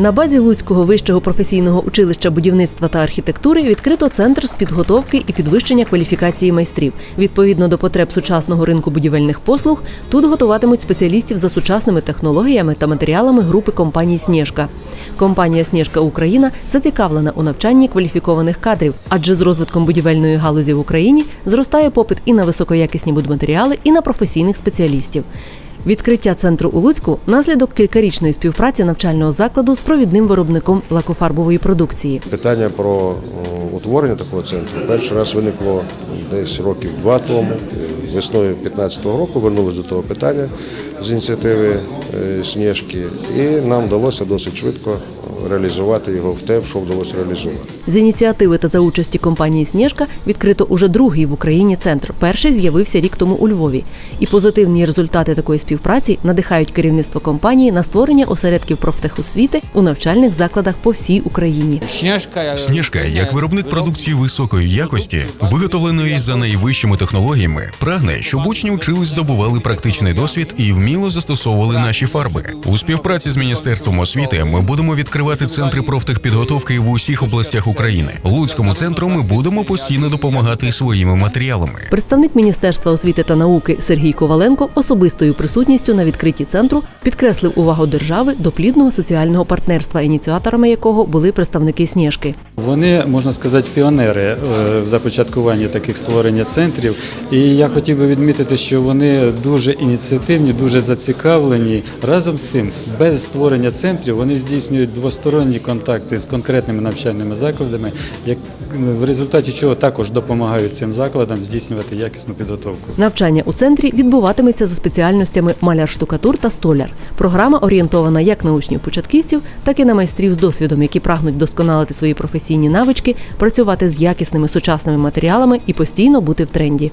На базі Луцького вищого професійного училища будівництва та архітектури відкрито центр з підготовки і підвищення кваліфікації майстрів. Відповідно до потреб сучасного ринку будівельних послуг, тут готуватимуть спеціалістів за сучасними технологіями та матеріалами групи компаній Снєжка. Компанія Снєжка Україна зацікавлена у навчанні кваліфікованих кадрів, адже з розвитком будівельної галузі в Україні зростає попит і на високоякісні будматеріали, і на професійних спеціалістів. Відкриття центру у Луцьку наслідок кількарічної співпраці навчального закладу з провідним виробником лакофарбової продукції. Питання про утворення такого центру перший раз виникло десь років два тому. Весною 2015 року вернулися до того питання з ініціативи е, Сніжки, і нам вдалося досить швидко реалізувати його в те, що вдалося реалізувати. З ініціативи та за участі компанії Снєжка відкрито уже другий в Україні центр. Перший з'явився рік тому у Львові. І позитивні результати такої співпраці надихають керівництво компанії на створення осередків профтехосвіти у навчальних закладах по всій Україні. Сніжка, Сніжка, як виробник продукції високої якості, виготовленої за найвищими технологіями, прагне, щоб учні вчились, здобували практичний досвід і вміло застосовували наші фарби. У співпраці з міністерством освіти ми будемо відкривати центри профтехпідготовки в усіх областях України. Луцькому центру ми будемо постійно допомагати своїми матеріалами. Представник Міністерства освіти та науки Сергій Коваленко особистою присутністю на відкритті центру підкреслив увагу держави до плідного соціального партнерства, ініціаторами якого були представники Снєжки. Вони, можна сказати, піонери е, в започаткуванні таких створення центрів. І я хотів би відмітити, що вони дуже ініціативні, дуже зацікавлені. Разом з тим, без створення центрів вони здійснюють двосторонні контакти з конкретними навчальними закладами, як в результаті чого також допомагають цим закладам здійснювати якісну підготовку. Навчання у центрі відбуватиметься за спеціальностями маляр-штукатур та столяр. Програма орієнтована як на учнів початківців, так і на майстрів з досвідом, які прагнуть досконалити свої професійні навички, працювати з якісними сучасними матеріалами і постійно бути в тренді.